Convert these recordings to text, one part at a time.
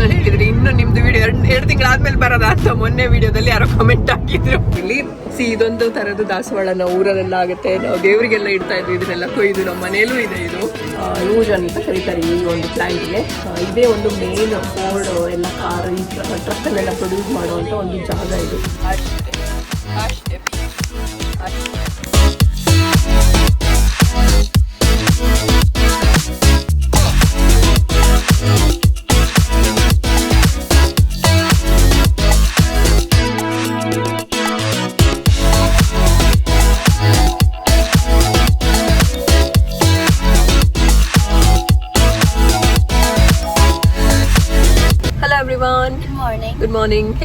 ಯಾರೋ ಹೇಳಿದ್ರಿ. ಇನ್ನು ನಿಮ್ದು ವಿಡಿಯೋ ಎರಡು ಎರಡು ತಿಂಗಳಾದ್ಮೇಲೆ ಬರೋದ ಅಂತ ಮೊನ್ನೆ ವಿಡಿಯೋದಲ್ಲಿ ಯಾರೋ ಕಮೆಂಟ್ ಹಾಕಿದ್ರು. ಇಲ್ಲಿ ಸಿ ಇದೊಂದು ತರದ್ದು ದಾಸವಾಳನ ನಾವು ಊರಲ್ಲೆಲ್ಲ ಆಗುತ್ತೆ. ನಾವು ದೇವರಿಗೆಲ್ಲ ಇಡ್ತಾ ಇದ್ವಿ. ಇದನ್ನೆಲ್ಲ ಕೊಯ್ದು ನಮ್ಮ ಮನೆಯಲ್ಲೂ ಇದೆ ಇದು. ಯೂಜ್ ಅಂತ ಕರೀತಾರೆ ಈ ಒಂದು ಪ್ಲಾಂಟ್ಗೆ ಇದೇ ಒಂದು ಮೇನ್ ಫೋರ್ಡ್ ಎಲ್ಲ ಕಾರ್ ಈ ಟ್ರಕ್ಕನ್ನೆಲ್ಲ ಪ್ರೊಡ್ಯೂಸ್ ಮಾಡುವಂತ ಒಂದು ಜಾಗ ಇದು. ಅಷ್ಟೇ ಅಷ್ಟೇ. ಅಷ್ಟೇ.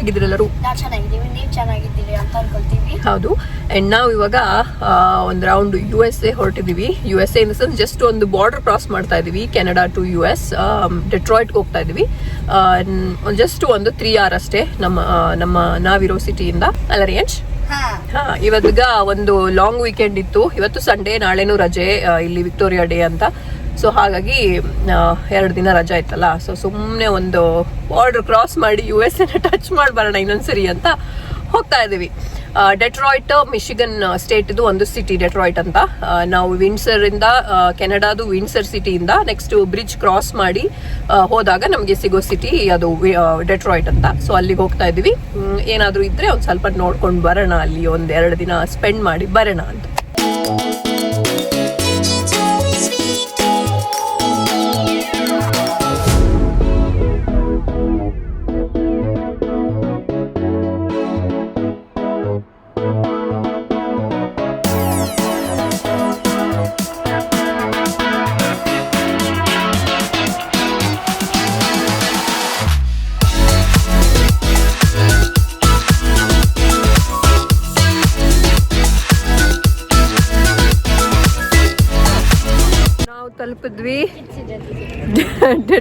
ಮಾರ್ನಿಂಗ್ ಹೇಗಿದ್ದೀರೆಲ್ಲರೂ ನಾವು ಚೆನ್ನಾಗಿದ್ದೀವಿ ನೀವು ಚೆನ್ನಾಗಿದ್ದೀರಿ ಅಂತ ಅನ್ಕೊಳ್ತೀವಿ. ಹೌದು. ಅಂಡ್ ನಾವು ಇವಾಗ ಒಂದು round U S A ಹೊರಟಿದೀವಿ. U S A in sense just ಒಂದು ಬಾರ್ಡರ್ ಕ್ರಾಸ್ ಮಾಡ್ತಾ ಇದೀವಿ ಕೆನಡಾ ಟು ಯು ಎಸ್ ಡೆಟ್ರಾಯ್ಟ್ಗೆ ಹೋಗ್ತಾ ಇದೀವಿ. ಜಸ್ಟ್ ಒಂದು ತ್ರೀ ಆರ್ ಅಷ್ಟೇ ನಮ್ಮ ನಮ್ಮ ನಾವಿರೋ ಸಿಟಿಯಿಂದ ಅಲ್ಲ ರೇಂಜ್? ಹಾ. ಹಾ ಇವಾಗ ಒಂದು ಲಾಂಗ್ ವೀಕೆಂಡ್ ಇತ್ತು. ಇವತ್ತು ಸಂಡೇ ನಾಳೆನೂ ರಜೆ ಇಲ್ಲಿ ವಿಕ್ಟೋರಿಯಾ ಡೇ ಅಂತ. ಸೊ ಹಾಗಾಗಿ ಎರಡು ದಿನ ರಜಾ ಇತ್ತಲ್ಲ. ಸೊ ಸುಮ್ಮನೆ ಒಂದು ಬಾರ್ಡರ್ ಕ್ರಾಸ್ ಮಾಡಿ ಯು ಎಸ್ ಎನ ಟಚ್ ಮಾಡಿ ಬರೋಣ ಇನ್ನೊಂದ್ಸರಿ ಅಂತ ಹೋಗ್ತಾ ಇದ್ದೀವಿ. ಡೆಟ್ರಾಯ್ಟ್ ಮಿಶಿಗನ್ ಸ್ಟೇಟ್ ಇದು ಒಂದು ಸಿಟಿ ಡೆಟ್ರಾಯ್ಟ್ ಅಂತ. ನಾವು ವಿನ್ಸರ್ ಇಂದ ಕೆನಡಾದು ವಿನ್ಸರ್ ಸಿಟಿಯಿಂದ ನೆಕ್ಸ್ಟ್ ಬ್ರಿಡ್ಜ್ ಕ್ರಾಸ್ ಮಾಡಿ ಹೋದಾಗ ನಮಗೆ ಸಿಗೋ ಸಿಟಿ ಅದು ಡೆಟ್ರಾಯ್ಟ್ ಅಂತ. ಸೊ ಅಲ್ಲಿಗೆ ಹೋಗ್ತಾ ಏನಾದರೂ ಏನಾದ್ರೂ ಇದ್ರೆ ಒಂದ್ ಸ್ವಲ್ಪ ನೋಡ್ಕೊಂಡು ಬರೋಣ, ಅಲ್ಲಿ ಒಂದು ಎರಡು ದಿನ ಸ್ಪೆಂಡ್ ಮಾಡಿ ಬರೋಣ ಅಂತ.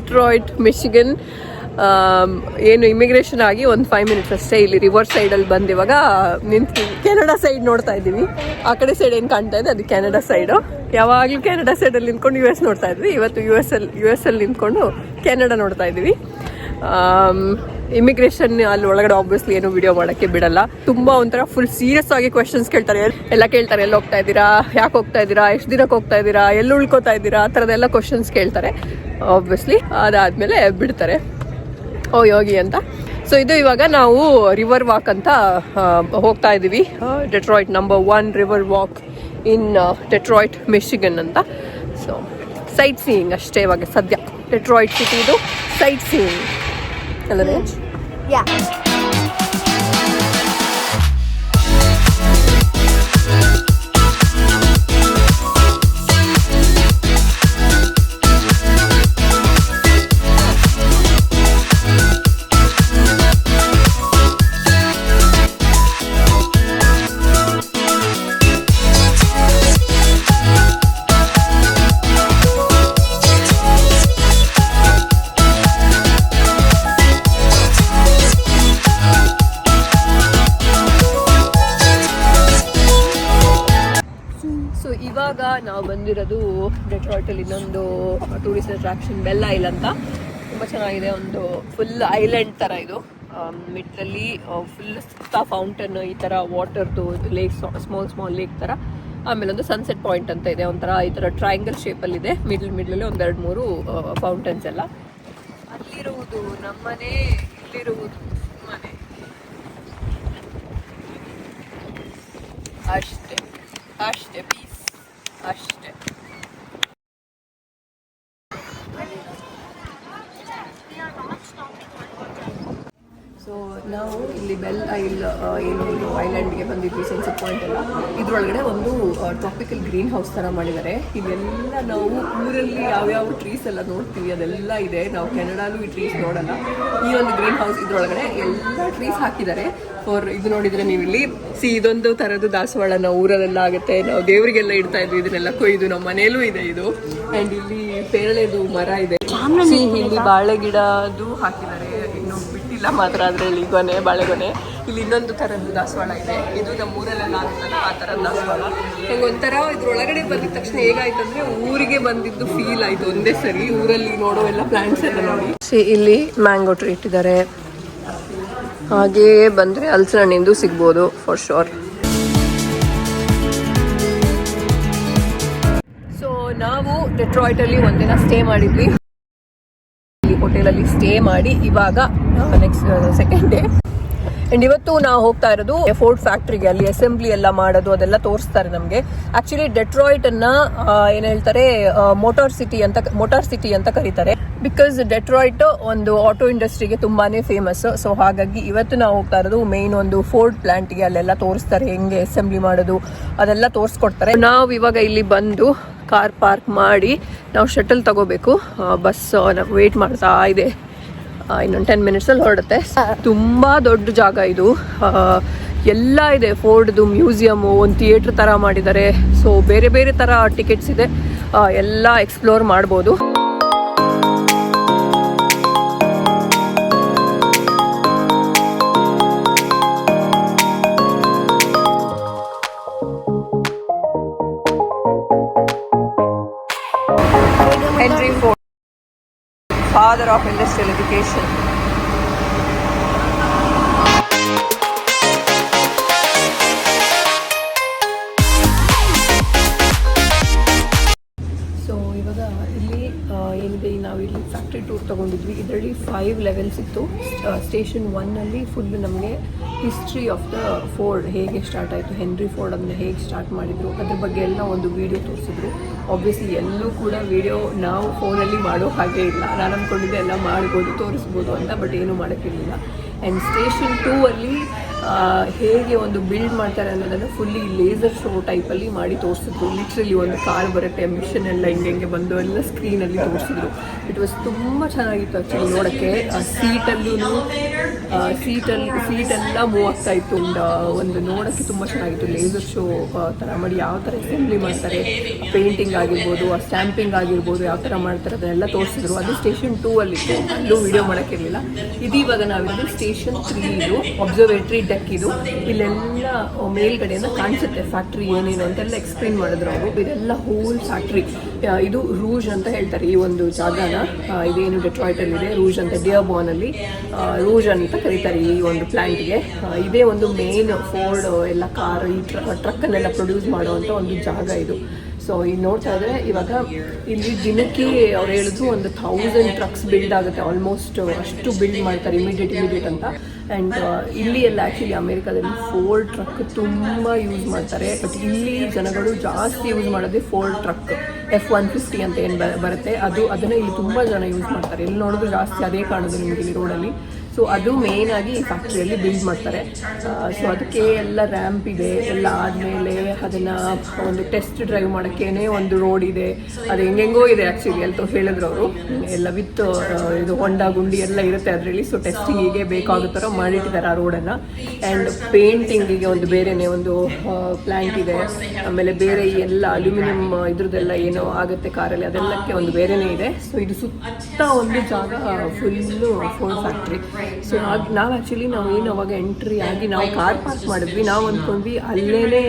ಡೆಟ್ರಾಯ್ಟ್ ಮಿಶಿಗನ್ ಏನು ಇಮಿಗ್ರೇಷನ್ ಆಗಿ ಒಂದು ಫೈವ್ ಮಿನಿಟ್ಸ್ ಅಷ್ಟೇ ಇಲ್ಲಿ ರಿವರ್ ಸೈಡಲ್ಲಿ ಬಂದು ಇವಾಗ ಕೆನಡಾ ಸೈಡ್ ನೋಡ್ತಾ ಇದ್ದೀವಿ. ಆ ಕಡೆ ಸೈಡ್ ಏನು ಕಾಣ್ತಾ ಇದೆ? ಅದು ಕೆನಡಾ ಸೈಡು ಯಾವಾಗಲೂ ಕೆನಡಾ ಸೈಡಲ್ಲಿ ನಿಂತ್ಕೊಂಡು ಯು ಎಸ್ ನೋಡ್ತಾ ಇದ್ವಿ. ಇವತ್ತು ಯು ಎಸ್ ಅಲ್ಲಿ ಯು ಎಸ್ ಅಲ್ಲಿ ನಿಂತ್ಕೊಂಡು ಕೆನಡಾ ನೋಡ್ತಾ ಇದ್ದೀವಿ. ಇಮಿಗ್ರೇಷನ್ ಅಲ್ಲಿ ಒಳಗಡೆ ಆಬ್ವಿಯಸ್ಲಿ ಏನು ವಿಡಿಯೋ ಮಾಡೋಕ್ಕೆ ಬಿಡಲ್ಲ. ತುಂಬಾ ಒಂಥರ ಫುಲ್ ಸೀರಿಯಸ್ ಆಗಿ ಕ್ವೆಶನ್ಸ್ ಕೇಳ್ತಾರೆ. ಎಲ್ಲ ಕೇಳ್ತಾರೆ, ಎಲ್ಲಿ ಹೋಗ್ತಾ ಇದ್ದೀರಾ? ಯಾಕೆ ಹೋಗ್ತಾ ಇದ್ದೀರಾ? ಎಷ್ಟು ದಿನಕ್ಕೆ ಹೋಗ್ತಾ ಇದ್ದೀರಾ? ಎಲ್ಲಿ ಉಳ್ಕೋತಾ ಇದ್ದೀರಾ? ಆ ಥರದ್ದೆಲ್ಲ ಕ್ವಶನ್ಸ್ ಕೇಳ್ತಾರೆ. ಆಬ್ವಿಯಸ್ಲಿ ಅದಾದಮೇಲೆ ಬಿಡ್ತಾರೆ. ಓ ಯೋಗಿ ಅಂತ. ಸೊ ಇದು ಇವಾಗ ನಾವು ರಿವರ್ ವಾಕ್ ಅಂತ ಹೋಗ್ತಾ ಇದ್ದೀವಿ Detroit number one river walk in Detroit Michigan ಅಂತ. ಸೊ ಸೈಟ್ ಸೀಯಿಂಗ್ ಅಷ್ಟೇ ಇವಾಗ ಸದ್ಯ. ಡೆಟ್ರಾಯ್ಟ್ ಸಿಟಿದು ಸೈಟ್ ಸೀಯಿಂಗ್ ಅಲ್ಲದೆ ಯಾ ಸೊ ಬಂದಿರೋದು ಡೆಟ್ರಾಯ್ಟಲ್ಲಿ ಇನ್ನೊಂದು ಟೂರಿಸ್ಟ್ ಅಟ್ರಾಕ್ಷನ್ ಬೆಲ್ಲ ಐಲ್ ಅಂತ. ತುಂಬ ಚೆನ್ನಾಗಿದೆ, ಒಂದು ಫುಲ್ ಐಲ್ಯಾಂಡ್ ಥರ ಇದು. ಮಿಡ್ಲಲ್ಲಿ ಫುಲ್ ಸುತ್ತ ಫೌಂಟನ್ ಈ ಥರ ವಾಟರ್ದು ಲೇಕ್ ಸ್ಮಾಲ್ ಸ್ಮಾಲ್ ಲೇಕ್ ಥರ ಆಮೇಲೆ ಒಂದು ಸನ್ಸೆಟ್ ಪಾಯಿಂಟ್ ಅಂತ ಇದೆ, ಒಂಥರ ಈ ಥರ ಟ್ರಯಾಂಗಲ್ ಶೇಪಲ್ಲಿದೆ ಮಿಡ್ಲ್ ಮಿಡ್ಲಲ್ಲಿ ಒಂದೆರಡು, ಮೂರು ಫೌಂಟನ್ಸ್ ಎಲ್ಲ. ಅಲ್ಲಿರುವುದು ನಮ್ಮನೆ ಇಲ್ಲಿರುವುದು ಮನೆ. ಅಷ್ಟೇ ಅಷ್ಟೇ ಪೀಸ್ ಅಷ್ಟೇ ಸೊ ನಾವು ಇಲ್ಲಿ ಬೆಲ್ ಐಲ್ ಏನು ಐಲ್ಯಾಂಡ್ಗೆ ಬಂದಿದ್ವಿ ಸನ್ಸೆಟ್ ಪಾಯಿಂಟ್ ಎಲ್ಲ. ಇದ್ರೊಳಗಡೆ ಒಂದು ಟ್ರಾಪಿಕಲ್ ಗ್ರೀನ್ ಹೌಸ್ ಥರ ಮಾಡಿದ್ದಾರೆ. ಇದೆಲ್ಲ ನಾವು ಊರಲ್ಲಿ ಯಾವ್ಯಾವ ಟ್ರೀಸ್ ಎಲ್ಲ ನೋಡ್ತೀವಿ ಅದೆಲ್ಲ ಇದೆ. ನಾವು ಕೆನಡಾಲು ಈ ಟ್ರೀಸ್ ನೋಡಲ್ಲ. ಈ ಒಂದು ಗ್ರೀನ್ ಹೌಸ್ ಇದ್ರೊಳಗಡೆ ಎಲ್ಲ ಟ್ರೀಸ್ ಹಾಕಿದ್ದಾರೆ. ಫಾರ್ ಇದು ನೋಡಿದ್ರೆ ನೀವು ಇಲ್ಲಿ ಸಿ ಇದೊಂದು ಥರದ್ದು ದಾಸವಾಳ. ನಾವು ಊರಲ್ಲೆಲ್ಲ ಆಗುತ್ತೆ. ನಾವು ದೇವರಿಗೆಲ್ಲ ಇಡ್ತಾ ಇದ್ವಿ. ಇದನ್ನೆಲ್ಲ ಕೊಯ್ದು ನಮ್ಮ ಮನೆಯಲ್ಲೂ ಇದೆ ಇದು. ಆ್ಯಂಡ್ ಇಲ್ಲಿ ಪೇರಳೆದು ಮರ ಇದೆ. ಇಲ್ಲಿ ಬಾಳೆ ಗಿಡದು ಹಾಕಿದ್ದಾರೆ. ಇಲ್ಲ ಮಾತ್ರ ಅದರಲ್ಲಿ ಗೊನೆ ಬಾಳೆಗೊನೆ ಇಲ್ಲಿ ಇನ್ನೊಂದು ಥರದ್ದು ದಾಸವಾಳ ಇದೆ. ಇದು ನಮ್ಮ ಊರಲ್ಲೆಲ್ಲ ಆಗುತ್ತಲ್ಲ ಆ ತರ ದಾಸವಾಳ. ನಂಗೆ ಒಂಥರ ಇದ್ರೊಳಗಡೆ ಬಂದಿದ ತಕ್ಷಣ ಹೇಗಾಯ್ತು ಅಂದ್ರೆ ಊರಿಗೆ ಬಂದಿದ್ದು ಫೀಲ್ ಆಯ್ತು ಒಂದೇ ಸರಿ. ಊರಲ್ಲಿ ನೋಡೋ ಎಲ್ಲ ಪ್ಲಾಂಟ್ಸ್ ಎಲ್ಲ ನೋಡಿ. ಸಿ ಇಲ್ಲಿ ಮ್ಯಾಂಗೋ ಟ್ರೀ ಇಟ್ಟಿದ್ದಾರೆ. ಹಾಗೆಯೇ ಬಂದರೆ ಹಲಸಿನ ಹಣ್ಣಿಂದು ಸಿಗ್ಬೋದು ಫಾರ್ ಶೋರ್ ಸೊ ನಾವು ಡೆಟ್ರಾಯ್ಟ್ ಅಲ್ಲಿ ಒಂದಿನ ಸ್ಟೇ ಮಾಡಿದ್ವಿ. ಹೋಟೆಲ್ ಅಲ್ಲಿ ಸ್ಟೇ ಮಾಡಿ ಇವಾಗ ನೆಕ್ಸ್ಟ್ ಸೆಕೆಂಡ್ ಡೇ ಅಂಡ್ ಇವತ್ತು ನಾವು ಹೋಗ್ತಾ ಇರೋದು ಫೋರ್ಡ್ ಫ್ಯಾಕ್ಟ್ರಿಗೆ ಅಲ್ಲಿ ಅಸೆಂಬ್ಲಿ ಎಲ್ಲ ಮಾಡೋದು, ಅದೆಲ್ಲ ತೋರಿಸ್ತಾರೆ ನಮಗೆ. ಆಕ್ಚುಲಿ ಡೆಟ್ರಾಯ್ಟ್ ಅನ್ನ ಏನ್ ಹೇಳ್ತಾರೆ ಮೋಟಾರ್ ಸಿಟಿ ಅಂತ ಮೋಟಾರ್ ಸಿಟಿ ಅಂತ ಕರೀತಾರೆ. ಬಿಕಾಸ್ ಡೆಟ್ರಾಯ್ಟ್ ಒಂದು ಆಟೋ ಇಂಡಸ್ಟ್ರಿಗೆ ತುಂಬಾನೇ ಫೇಮಸ್ ಸೊ ಹಾಗಾಗಿ ಇವತ್ತು ನಾವು ಹೋಗ್ತಾ ಇರೋದು ಮೇನ್ ಒಂದು ಫೋರ್ಡ್ ಪ್ಲಾಂಟ್ಗೆ ಅಲ್ಲೆಲ್ಲ ತೋರಿಸ್ತಾರೆ, ಹೆಂಗೆ ಅಸೆಂಬ್ಲಿ ಮಾಡೋದು, ಅದೆಲ್ಲ ತೋರಿಸ್ಕೊಡ್ತಾರೆ. ನಾವು ಇವಾಗ ಇಲ್ಲಿ ಬಂದು ಕಾರ್ ಪಾರ್ಕ್ ಮಾಡಿ ನಾವು ಶಟಲ್ ತಗೋಬೇಕು. ಬಸ್ ನಾವು ವೇಟ್ ಮಾಡ್ತಾ ಇದೆ. ಇನ್ನೊಂದು ಟೆನ್ ಮಿನಿಟ್ಸಲ್ಲಿ ಹೊರಡುತ್ತೆ. ತುಂಬ ದೊಡ್ಡ ಜಾಗ ಇದು. ಎಲ್ಲ ಇದೆ. ಫೋರ್ಡ್ದು ಮ್ಯೂಸಿಯಮು ಒಂದು ಥಿಯೇಟ್ರ್ ಥರ ಮಾಡಿದ್ದಾರೆ. ಸೊ ಬೇರೆ ಬೇರೆ ಥರ ಟಿಕೆಟ್ಸ್ ಇದೆ. ಎಲ್ಲ ಎಕ್ಸ್ಪ್ಲೋರ್ ಮಾಡ್ಬೋದು. father of industrial education. Tour ತೊಗೊಂಡಿದ್ವಿ. ಇದರಲ್ಲಿ ಫೈವ್ ಲೆವೆಲ್ಸ್ ಇತ್ತು. ಸ್ಟೇಷನ್ ಒನ್ನಲ್ಲಿ ಫುಲ್ ನಮಗೆ ಹಿಸ್ಟ್ರಿ ಆಫ್ ದ ಫೋರ್ಡ್ ಹೇಗೆ ಸ್ಟಾರ್ಟ್ ಆಯಿತು ಹೆನ್ರಿ ಫೋರ್ಡ್ ಅದನ್ನು ಹೇಗೆ ಸ್ಟಾರ್ಟ್ ಮಾಡಿದ್ರು, ಅದ್ರ ಬಗ್ಗೆ ಎಲ್ಲ ಒಂದು ವಿಡಿಯೋ ತೋರಿಸಿದ್ರು. ಆಬ್ವಿಯಸ್ಲಿ ಎಲ್ಲೂ ಕೂಡ ವಿಡಿಯೋ ನಾವು ಫೋನಲ್ಲಿ ಮಾಡೋ ಹಾಗೆ ಇಲ್ಲ. ನಾನು ಅಂದ್ಕೊಂಡಿದ್ದೆ ಎಲ್ಲ ಮಾಡ್ಬೋದು, ತೋರಿಸ್ಬೋದು ಅಂತ ಬಟ್ ಏನೂ ಮಾಡೋಕ್ಕಿರಲಿಲ್ಲ. ಆ್ಯಂಡ್ ಸ್ಟೇಷನ್ ಟೂ ಅಲ್ಲಿ ಹೇಗೆ ಒಂದು ಬಿಲ್ಡ್ ಮಾಡ್ತಾರೆ ಅನ್ನೋದನ್ನು ಫುಲ್ಲಿ ಲೇಸರ್ ಶೋ ಟೈಪಲ್ಲಿ ಮಾಡಿ ತೋರಿಸಿದ್ರು. ಲಿಟ್ರಲಿ ಒಂದು ಕಾರ್ ಬರುತ್ತೆ ಮಿಷನ್ ಎಲ್ಲ ಹಿಂಗೆ ಹಿಂಗೆ ಬಂದು ಎಲ್ಲ ಸ್ಕ್ರೀನಲ್ಲಿ ತೋರಿಸಿದ್ರು. ಇಟ್ ವಾಸ್ ತುಂಬ ಚೆನ್ನಾಗಿತ್ತು ಆ್ಯಕ್ಚುಲಿ ನೋಡೋಕ್ಕೆ. ಸೀಟಲ್ಲೂ ಸೀಟಲ್ಲಿ ಸೀಟೆಲ್ಲ ಮೂವ್ ಆಗ್ತಾ ಇತ್ತು ಒಂದು ಒಂದು ನೋಡೋಕ್ಕೆ ತುಂಬ ಚೆನ್ನಾಗಿತ್ತು. ಲೇಸರ್ ಶೋ ಥರ ಮಾಡಿ ಯಾವ ಥರ ಅಸೆಂಬ್ಲಿ ಮಾಡ್ತಾರೆ ಪೇಂಟಿಂಗ್ ಆಗಿರ್ಬೋದು, ಆ ಸ್ಟ್ಯಾಂಪಿಂಗ್ ಆಗಿರ್ಬೋದು, ಯಾವ ಥರ ಮಾಡ್ತಾರೆ ಅದನ್ನೆಲ್ಲ ತೋರಿಸಿದ್ರು. ಅದು ಸ್ಟೇಷನ್ ಟೂ ಅಲ್ಲಿತ್ತು. ಅಲ್ಲೂ ವಿಡಿಯೋ ಮಾಡೋಕ್ಕಿರಲಿಲ್ಲ ಇದು ಇವಾಗ ನಾವಿದ್ದು ಸ್ಟೇಷನ್ ತ್ರೀ ಇದು ಅಬ್ಸರ್ವೇಟ್ರಿ ಡೆಕ್ ಇದು ಇಲ್ಲೆಲ್ಲ ಮೇಲ್ಗಡೆಯಿಂದ ಕಾಣಿಸುತ್ತೆ ಫ್ಯಾಕ್ಟ್ರಿ ಏನೇನು ಅಂತೆಲ್ಲ ಎಕ್ಸ್ಪ್ಲೈನ್ ಮಾಡಿದ್ರು ಅವರು. ಇದೆಲ್ಲ ಹೋಲ್ ಫ್ಯಾಕ್ಟ್ರಿ ಇದು ರೂಜ್ ಅಂತ ಹೇಳ್ತಾರೆ ಈ ಒಂದು ಜಾಗನ. ಇದೇನು ಇದೆ ರೂಜ್ ಅಂತ ಡಿಯರ್ಬಾನ್ ಅಲ್ಲಿ. ಆ, ರೂಜ್ ಅಂತ ಕರೀತಾರೆ ಈ ಒಂದು ಪ್ಲಾಂಟ್ಗೆ ಇದೇ ಒಂದು ಮೇನ್ ಫೋರ್ಡ್ ಎಲ್ಲ ಕಾರ್ ಈ ಟ್ರಕ್ಕನ್ನೆಲ್ಲ ಪ್ರೊಡ್ಯೂಸ್ ಮಾಡುವಂಥ ಒಂದು ಜಾಗ ಇದು. ಸೊ ಇಲ್ಲಿ ನೋಡ್ತಾ ಇದ್ರೆ ಇವಾಗ ಇಲ್ಲಿ ದಿನಕ್ಕೆ ಅವ್ರು ಹೇಳಿದ್ರು ಒಂದು ಥೌಸಂಡ್ ಟ್ರಕ್ಸ್ ಬಿಲ್ಡ್ ಆಗುತ್ತೆ. ಆಲ್ಮೋಸ್ಟ್ ಅಷ್ಟು ಬಿಲ್ಡ್ ಮಾಡ್ತಾರೆ ಇಮಿಡಿಯೇಟ್ ಇಮಿಡಿಯೇಟ್ ಅಂತ. ಆ್ಯಂಡ್ ಇಲ್ಲಿ ಎಲ್ಲ ಆ್ಯಕ್ಚುಲಿ ಅಮೇರಿಕಾದಲ್ಲಿ ಫೋರ್ ಟ್ರಕ್ ತುಂಬ ಯೂಸ್ ಮಾಡ್ತಾರೆ. ಬಟ್ ಇಲ್ಲಿ ಜನಗಳು ಜಾಸ್ತಿ ಯೂಸ್ ಮಾಡೋದೇ four truck F one fifty ಅಂತ ಏನು ಬರುತ್ತೆ. ಅದು, ಅದನ್ನು ಇಲ್ಲಿ ತುಂಬ ಜನ ಯೂಸ್ ಮಾಡ್ತಾರೆ. ಇಲ್ಲಿ ನೋಡಿದ್ರು ಜಾಸ್ತಿ ಅದೇ ಕಾಣೋದು ನಿಮಗೆ ಇಲ್ಲಿ ರೋಡಲ್ಲಿ ಸೊ ಅದು ಮೇನ್ ಆಗಿ ಫ್ಯಾಕ್ಟ್ರಿಯಲ್ಲಿ ಬಿಲ್ಡ್ ಮಾಡ್ತಾರೆ. ಸೊ ಅದಕ್ಕೆ ಎಲ್ಲ ರ್ಯಾಂಪ್ ಇದೆ, ಎಲ್ಲ ಆದಮೇಲೆ ಅದನ್ನು ಒಂದು ಟೆಸ್ಟ್ ಡ್ರೈವ್ ಮಾಡೋಕ್ಕೇನೆ ಒಂದು ರೋಡ್ ಇದೆ. ಅದು ಹೆಂಗೆಂಗೋ ಇದೆ ಆ್ಯಕ್ಚುಲಿ ಅಂತ ಹೇಳಿದ್ರು ಅವರು. ಎಲ್ಲ ವಿತ್ ಇದು ಹೊಂಡ ಗುಂಡಿ ಎಲ್ಲ ಇರುತ್ತೆ ಅದರಲ್ಲಿ. ಸೊ ಟೆಸ್ಟಿಂಗಿಗೆ ಬೇಕಾಗೋ ಥರ ಮಾಡಿಟ್ಟಿದ್ದಾರೆ ಆ ರೋಡನ್ನು ಆ್ಯಂಡ್ ಪೇಂಟಿಂಗಿಗೆ ಒಂದು ಬೇರೆನೇ ಒಂದು ಪ್ಲ್ಯಾಂಟ್ ಇದೆ. ಆಮೇಲೆ ಬೇರೆ ಎಲ್ಲ ಅಲ್ಯೂಮಿನಿಯಂ ಇದ್ರದ್ದೆಲ್ಲ ಏನೋ ಆಗುತ್ತೆ ಕಾರಲ್ಲಿ, ಅದೆಲ್ಲಕ್ಕೆ ಒಂದು ಬೇರೆನೇ ಇದೆ. ಸೊ ಇದು ಸುತ್ತ ಒಂದು ಜಾಗ ಫುಲ್ಲು ಫೋನ್ ಫ್ಯಾಕ್ಟ್ರಿ ಸೊ ನಾವು ಆ್ಯಕ್ಚುಲಿ ನಾವು ಏನು ಅವಾಗ ಎಂಟ್ರಿ ಆಗಿ ನಾವು ಕಾರ್ ಪಾರ್ಕ್ ಮಾಡಿದ್ವಿ. ನಾವು ಅಂದ್ಕೊಂಡ್ವಿ ಅಲ್ಲೇ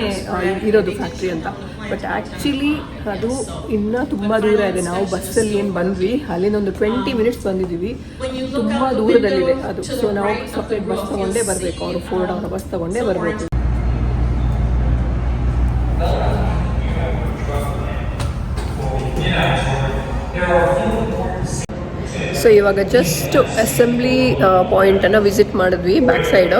ಇರೋದು ಫ್ಯಾಕ್ಟ್ರಿ ಅಂತ. ಬಟ್ ಆ್ಯಕ್ಚುಲಿ ಅದು ಇನ್ನೂ ತುಂಬ ದೂರ ಇದೆ. ನಾವು ಬಸ್ಸಲ್ಲಿ ಏನು ಬಂದ್ವಿ ಅಲ್ಲಿಂದ ಒಂದು ಟ್ವೆಂಟಿ ಮಿನಿಟ್ಸ್ ಬಂದಿದ್ದೀವಿ. ತುಂಬ ದೂರದಲ್ಲಿದೆ ಅದು. ಸೊ ನಾವು ಸಪ್ರೇಟ್ ಬಸ್ ತೊಗೊಂಡೇ ಬರಬೇಕು. ಅವರು ಫೋರ್ಡ್ ಅವರ ಬಸ್ ತೊಗೊಂಡೇ ಬರಬೇಕು. ಸೊ ಇವಾಗ ಜಸ್ಟ್ ಅಸೆಂಬ್ಲಿ ಪಾಯಿಂಟನ್ನು ವಿಸಿಟ್ ಮಾಡಿದ್ವಿ. ಬ್ಯಾಕ್ ಸೈಡು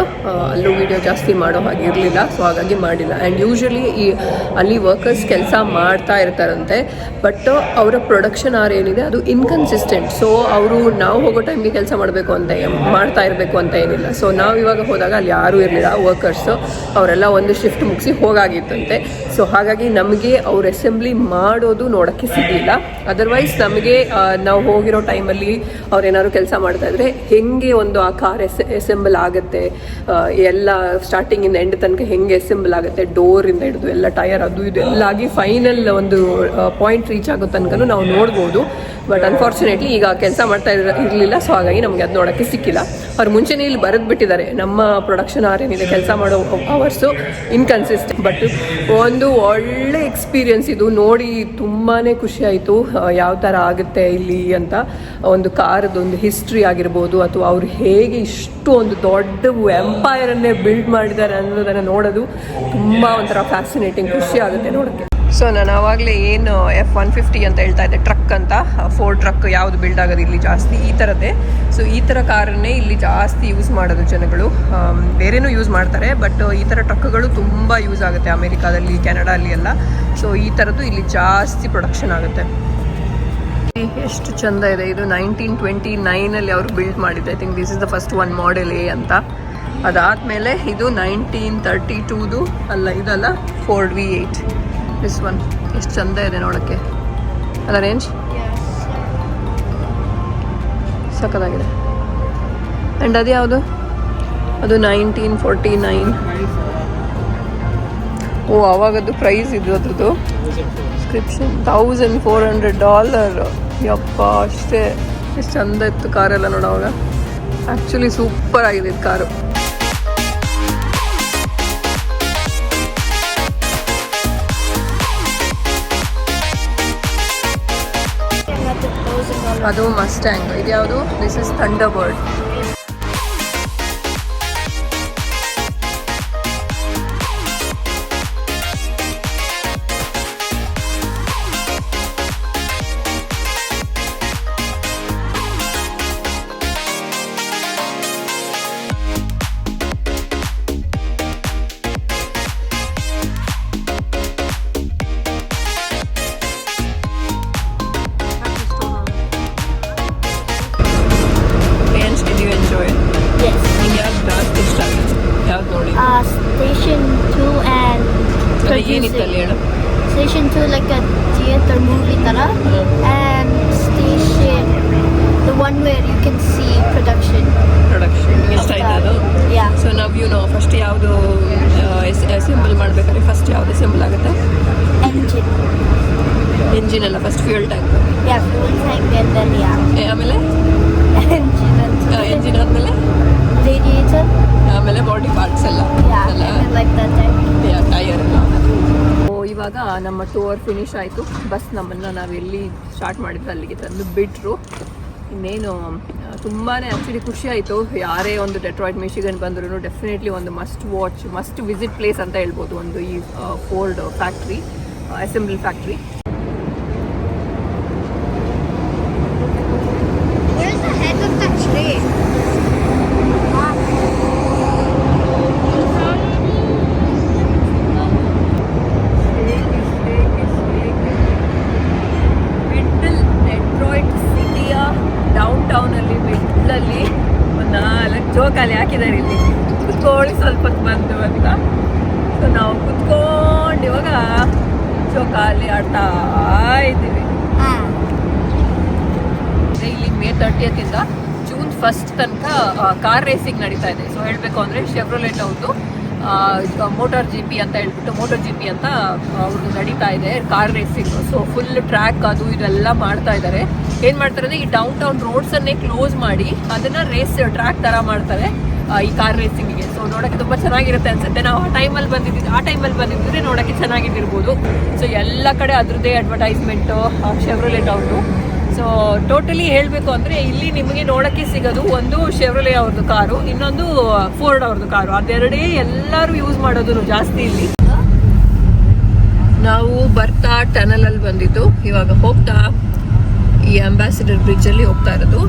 ಅಲ್ಲೂ ವಿಡಿಯೋ ಜಾಸ್ತಿ ಮಾಡೋ ಹಾಗಿರಲಿಲ್ಲ ಸೊ ಹಾಗಾಗಿ ಮಾಡಿಲ್ಲ. ಆ್ಯಂಡ್ ಯೂಶ್ವಲಿ ಈ, ಅಲ್ಲಿ ವರ್ಕರ್ಸ್ ಕೆಲಸ ಮಾಡ್ತಾ ಇರ್ತಾರಂತೆ. ಬಟ್ ಅವರ ಪ್ರೊಡಕ್ಷನ್ ಆರ್ ಏನಿದೆ, ಅದು ಇನ್ಕನ್ಸಿಸ್ಟೆಂಟ್ ಸೊ ಅವರು ನಾವು ಹೋಗೋ ಟೈಮ್ಗೆ ಕೆಲಸ ಮಾಡಬೇಕು ಅಂತ ಮಾಡ್ತಾ ಇರಬೇಕು ಅಂತ ಏನಿಲ್ಲ. ಸೊ ನಾವು ಇವಾಗ ಹೋದಾಗ ಅಲ್ಲಿ ಯಾರೂ ಇರಲಿಲ್ಲ. ವರ್ಕರ್ಸು ಅವರೆಲ್ಲ ಒಂದು ಶಿಫ್ಟ್ ಮುಗಿಸಿ ಹೋಗಾಗಿತ್ತಂತೆ. ಸೊ ಹಾಗಾಗಿ ನಮಗೆ ಅವ್ರು ಅಸೆಂಬ್ಲಿ ಮಾಡೋದು ನೋಡೋಕ್ಕೆ ಸಿಗಲಿಲ್ಲ. ಅದರ್ವೈಸ್ ನಮಗೆ ನಾವು ಹೋಗಿರೋ ಟೈಮಲ್ಲಿ ಅವ್ರು ಏನಾದ್ರು ಕೆಲಸ ಮಾಡ್ತಾ ಇದ್ರೆ ಹೆಂಗೆ ಒಂದು ಆ ಕಾರ್ ಎಸ್ ಎಸೆಂಬಲ್ ಆಗುತ್ತೆ ಎಲ್ಲ ಸ್ಟಾರ್ಟಿಂಗಿಂದ ಎಂಡ್ ತನಕ ಹೆಂಗೆ ಎಸೆಂಬಲ್ ಆಗುತ್ತೆ ಡೋರಿಂದ ಹಿಡಿದು ಎಲ್ಲ ಟೈರ್ ಅದು ಇದು ಎಲ್ಲ ಆಗಿ ಫೈನಲ್ ಒಂದು ಪಾಯಿಂಟ್ ರೀಚ್ ಆಗೋ ತನಕ ನಾವು ನೋಡ್ಬೋದು. ಬಟ್ ಅನ್ಫಾರ್ಚುನೇಟ್ಲಿ ಈಗ ಕೆಲಸ ಮಾಡ್ತಾ ಇರ ಇರಲಿಲ್ಲ. ಸೊ ಹಾಗಾಗಿ ನಮಗೆ ಅದು ನೋಡೋಕ್ಕೆ ಸಿಕ್ಕಿಲ್ಲ. ಅವ್ರು ಮುಂಚೆನೇ ಇಲ್ಲಿ ಬರೆದು ಬಿಟ್ಟಿದ್ದಾರೆ. ನಮ್ಮ ಪ್ರೊಡಕ್ಷನ್ ಆರ್ ಏನಿದೆ, ಕೆಲಸ ಮಾಡೋ ಅವರ್ಸು ಇನ್ಕನ್ಸಿಸ್ಟೆಂಟ್ ಬಟ್ ಒಂದು ಒಳ್ಳೆ ಎಕ್ಸ್ಪೀರಿಯನ್ಸ್ ಇದು. ನೋಡಿ ತುಂಬಾ ಖುಷಿ ಆಯಿತು. ಯಾವ ಥರ ಆಗುತ್ತೆ ಇಲ್ಲಿ ಅಂತ. ಒಂದು ಕಾರದೊಂದು ಹಿಸ್ಟ್ರಿ ಆಗಿರ್ಬೋದು, ಅಥವಾ ಅವ್ರು ಹೇಗೆ ಇಷ್ಟು ಒಂದು ದೊಡ್ಡ ಎಂಪೈರನ್ನೇ ಬಿಲ್ಡ್ ಮಾಡಿದ್ದಾರೆ ಅನ್ನೋದನ್ನು ನೋಡೋದು ತುಂಬ ಒಂಥರ ಫ್ಯಾಸಿನೇಟಿಂಗ್ ಖುಷಿ ಆಗುತ್ತೆ ನೋಡೋಕ್ಕೆ. ಸೊ ನಾನು ಆವಾಗಲೇ ಏನು ಎಫ್ ಒನ್ ಫಿಫ್ಟಿ ಅಂತ ಹೇಳ್ತಾ ಇದ್ದೆ ಟ್ರಕ್ ಅಂತ. ಫೋರ್ ಟ್ರಕ್ ಯಾವುದು ಬಿಲ್ಡ್ ಆಗೋದು ಇಲ್ಲಿ ಜಾಸ್ತಿ ಈ ಥರದ್ದೇ. ಸೊ ಈ ಥರ ಕಾರನ್ನೇ ಇಲ್ಲಿ ಜಾಸ್ತಿ ಯೂಸ್ ಮಾಡೋದು ಜನಗಳು. ಬೇರೆನೂ ಯೂಸ್ ಮಾಡ್ತಾರೆ ಬಟ್ ಈ ಥರ ಟ್ರಕ್ಗಳು ತುಂಬ ಯೂಸ್ ಆಗುತ್ತೆ ಅಮೇರಿಕಾದಲ್ಲಿ, ಕೆನಡಾದಲ್ಲಿ ಎಲ್ಲ. ಸೊ ಈ ಥರದ್ದು ಇಲ್ಲಿ ಜಾಸ್ತಿ ಪ್ರೊಡಕ್ಷನ್ ಆಗುತ್ತೆ. ಎಷ್ಟು ಚಂದ ಇದೆ. ಇದು ನೈನ್ಟೀನ್ ಟ್ವೆಂಟಿ ನೈನಲ್ಲಿ ಅವರು ಬಿಲ್ಡ್ ಮಾಡಿದ್ದೆ. I think this is the first one model A ಅಂತ. ಅದಾದಮೇಲೆ ಇದು ನೈನ್ಟೀನ್ ತರ್ಟಿ ಟೂದು ಅಲ್ಲ, ಇದಲ್ಲ four V eight this one ಎಷ್ಟು ಚಂದ ಇದೆ ನೋಡೋಕ್ಕೆ. ಅಲ್ಲ ರೇಂಜ್ ಸಖತ್ತಾಗಿದೆ. ಆ್ಯಂಡ್ ಅದು ಯಾವುದು? ಅದು ನೈನ್ಟೀನ್ ಫೋರ್ಟಿ ನೈನ್ ಓ, ಅವಾಗದ್ದು ಪ್ರೈಸ್ ಇದು ಅದ್ರದ್ದು. ಸ್ಕ್ರಿಪ್ಷನ್ ತೌಸಂಡ್ ಫೋರ್ ಹಂಡ್ರೆಡ್ ಡಾಲರ್ ಯಪ್ಪ, ಅಷ್ಟೇ. ಎಷ್ಟು ಚಂದ ಇತ್ತು ಕಾರೆಲ್ಲ ನೋಡೋವಾಗ. ಆ್ಯಕ್ಚುಲಿ ಸೂಪರ್ ಆಗಿದೆ ಇದು ಕಾರು ಅದು ಮಸ್ಟ್ಯಾಂಗ್ ಇದು ಯಾವುದು? ದಿಸ್ ಇಸ್ ಥಂಡರ್ ಬರ್ಡ್ ಯಾವುದು ಸಿಂಬಲ್ ಮಾಡಬೇಕಾದ್ರೆ ಫಸ್ಟ್ ಯಾವುದು ಸಿಂಬಲ್ ಆಗುತ್ತೆ? ಎಂಜಿನ್ ಎಂಜಿನ್ ಎಲ್ಲ ಫಸ್ಟ್ ಫ್ಯೂಲ್ ಟ್ಯಾಂಕ್ ಆಮೇಲೆ? ಎಂಜಿನ್ ಆದಮೇಲೆ? ಆಮೇಲೆ ಬಾಡಿ ಪಾರ್ಟ್ಸ್ ಎಲ್ಲ. ಟೈರ್ ಎಲ್ಲ. ಇವಾಗ ನಮ್ಮ ಟೂರ್ ಫಿನಿಶ್ ಆಯಿತು. ಬಸ್ ನಮ್ಮನ್ನು ನಾವು ಎಲ್ಲಿ ಸ್ಟಾರ್ಟ್ ಮಾಡಿದ್ರು ಅಲ್ಲಿಗೆ ತಂದು ಬಿಟ್ಟರು ಇನ್ನೇನು ತುಂಬಾ ಆ್ಯಕ್ಚುಲಿ ಖುಷಿ ಆಯಿತು. ಯಾರೇ ಒಂದು ಡೆಟ್ರಾಯ್ಡ್ ಮಿಶಿಗನ್ ಬಂದರೂ ಡೆಫಿನೆಟ್ಲಿ ಒಂದು must watch must visit place ಅಂತ ಹೇಳ್ಬೋದು ಒಂದು ಈ ಫೋಲ್ಡ್ ಫ್ಯಾಕ್ಟ್ರಿ ಅಸೆಂಬ್ಲಿ ಫ್ಯಾಕ್ಟ್ರಿ ಜೋಕಾಲಿ ಹಾಕಿದ್ದಾರೆ ಇಲ್ಲಿ. ಕುತ್ಕೊಳ್ಳಿ ಸ್ವಲ್ಪ ಹೊತ್ತು ಬಂದು ಅಂತ. ಸೊ ನಾವು ಕುತ್ಕೊಂಡು ಇವಾಗ ಚೌಕಾಲಿ ಆಡ್ತಾ ಇದ್ದೀವಿ. ಇಲ್ಲಿ ಮೇ ತರ್ಟಿಯತ್ತಿಂದ ಜೂನ್ ಫಸ್ಟ್ ತನಕ ಕಾರ್ ರೇಸಿಂಗ್ ನಡೀತಾ ಇದೆ. ಸೊ ಹೇಳಬೇಕು ಅಂದರೆ ಶೆವ್ರೋಲೆಟ್ ಅವ್ರದ್ದು ಮೋಟಾರ್ ಜಿ ಪಿ ಅಂತ ಹೇಳ್ಬಿಟ್ಟು ಮೋಟಾರ್ ಜಿ ಪಿ ಅಂತ ಅವ್ರದ್ದು ನಡೀತಾ ಇದೆ car racing so full track ಅದು ಇದೆಲ್ಲ ಮಾಡ್ತಾ ಇದ್ದಾರೆ. ಏನು ಮಾಡ್ತಾರೆ ಅಂದರೆ ಈ ಡೌನ್ ಟೌನ್ ರೋಡ್ಸನ್ನೇ ಕ್ಲೋಸ್ ಮಾಡಿ ಅದನ್ನು ರೇಸ್ ಟ್ರ್ಯಾಕ್ ಥರ ಮಾಡ್ತಾರೆ ಈ ಕಾರ್ ರೇಸಿಂಗಿಗೆ ಸೊ ನೋಡೋಕ್ಕೆ ತುಂಬ ಚೆನ್ನಾಗಿರುತ್ತೆ ಅನ್ಸುತ್ತೆ. ನಾವು ಆ ಟೈಮಲ್ಲಿ ಬಂದಿದ್ದೀವಿ ಆ ಟೈಮಲ್ಲಿ ಬಂದಿದ್ದರೆ ನೋಡೋಕ್ಕೆ ಚೆನ್ನಾಗಿದ್ದಿರ್ಬೋದು ಸೊ ಎಲ್ಲ ಕಡೆ ಅದ್ರದ್ದೇ ಅಡ್ವರ್ಟೈಸ್ಮೆಂಟು ಶೆವ್ರೋಲೆಟ್ ಅವ್ರದ್ದು ಸೊ ಟೋಟಲಿ ಹೇಳಬೇಕು ಅಂದರೆ ಇಲ್ಲಿ ನಿಮಗೆ ನೋಡೋಕ್ಕೆ ಸಿಗೋದು ಒಂದು ಶೆವ್ರಲೆ ಅವ್ರದ್ದು ಕಾರು, ಇನ್ನೊಂದು ಫೋರ್ಡ್ ಅವ್ರದ್ದು ಕಾರು. ಅದೆರಡೇ ಎಲ್ಲರೂ ಯೂಸ್ ಮಾಡೋದು ಜಾಸ್ತಿ ಇಲ್ಲಿ. ನಾವು ಬರ್ತಾ ಟನಲ್ ಅಲ್ಲಿ ಬಂದಿದ್ದು. ಇವಾಗ ಹೋಗ್ತಾ ಈ ಅಂಬಾಸಿಡರ್ ಬ್ರಿಡ್ಜ್ ಅಲ್ಲಿ ಹೋಗ್ತಾ ಇರೋದು.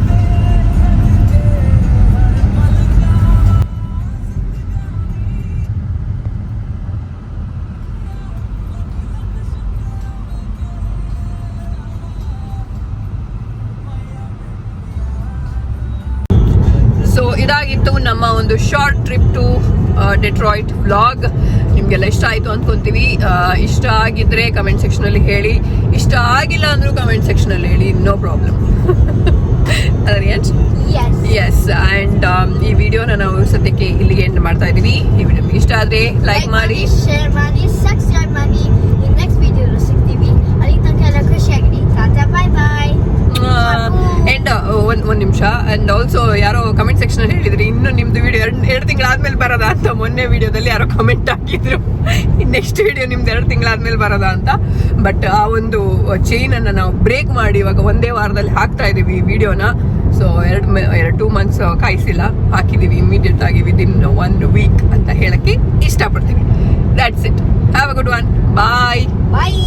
ಸೊ ಇದಾಗಿತ್ತು ನಮ್ಮ ಒಂದು ಶಾರ್ಟ್ ಟ್ರಿಪ್ ಟು ಡೆಟ್ರಾಯ್ಟ್ ನಿಮ್ಗೆ ನಿಮ್ಗೆಲ್ಲ ಇಷ್ಟ ಆಯ್ತು ಅನ್ಕೊಂತೀವಿ. ಆ, ಇಷ್ಟ ಆಗಿದ್ರೆ ಕಮೆಂಟ್ ಸೆಕ್ಷನ್ ಅಲ್ಲಿ ಹೇಳಿ. ಇಷ್ಟ ಆಗಿಲ್ಲ ಅಂದ್ರೂ ಕಮೆಂಟ್ ಸೆಕ್ಷನ್ ಅಲ್ಲಿ ಹೇಳಿ. No problem. ಎಸ್ ಆ್ಯಂಡ್ ಈ ವಿಡಿಯೋನ ನಾವು ಸದ್ಯಕ್ಕೆ ಇಲ್ಲಿಗೆ ಎಂಡ್ ಮಾಡ್ತಾ ಇದ್ದೀವಿ. ಈ ವಿಡಿಯೋ ಇಷ್ಟ ಆದ್ರೆ ಲೈಕ್ ಮಾಡಿ. ಶೇರ್ ಮಾಡಿ ಸಬ್ಸ್ಕ್ರೈಬ್ ಮಾಡಿ ಈ ನೆಕ್ಸ್ಟ್ ವಿಡಿಯೋ ಸಿಗ್ತೀವಿ ಅಲ್ಲಿ ತನಕ ಎಲ್ಲ ಖುಷಿಯಾಗಿರಿ ಟಾಟಾ ಬಾಯ್ ಬಾಯ್ ಅಂಡ್ ಒಂದ್ ಒಂದ್ ನಿಮಿಷ. ಅಂಡ್ ಆಲ್ಸೋ ಯಾರೋ ಕಮೆಂಟ್ ಸೆಕ್ಷನ್ ಅಲ್ಲಿ ಹೇಳಿದ್ರಿ, ಇನ್ನು ನಿಮ್ದು ವಿಡಿಯೋ ಎರಡು ಎರಡು ತಿಂಗಳಾದ್ಮೇಲೆ ಬರೋದಾ? ಅಂತ ಮೊನ್ನೆ ವಿಡಿಯೋದಲ್ಲಿ ಯಾರೋ ಕಮೆಂಟ್ ಹಾಕಿದ್ರು. ನೆಕ್ಸ್ಟ್ ವಿಡಿಯೋ ನಿಮ್ದು ಎರಡು ತಿಂಗಳಾದ್ಮೇಲೆ ಬರೋದಾ ಅಂತ. ಬಟ್ ಆ ಒಂದು ಚೈನ್ ಅನ್ನ ನಾವು ಬ್ರೇಕ್ ಮಾಡಿ ಇವಾಗ ಒಂದೇ ವಾರದಲ್ಲಿ ಹಾಕ್ತಾ ಇದೀವಿ ಈ ವಿಡಿಯೋನ ಸೊ ಎರಡು ಎರಡು ಟೂ ಮಂತ್ಸ್ ಕಾಯಿಸಿಲ್ಲ. ಹಾಕಿದೀವಿ ಇಮಿಡಿಯೇಟ್ ಆಗಿ ವಿದಿನ್ ಒನ್ ವೀಕ್ ಅಂತ ಹೇಳಕ್ಕೆ ಇಷ್ಟಪಡ್ತೀವಿ that's it have a good one bye bye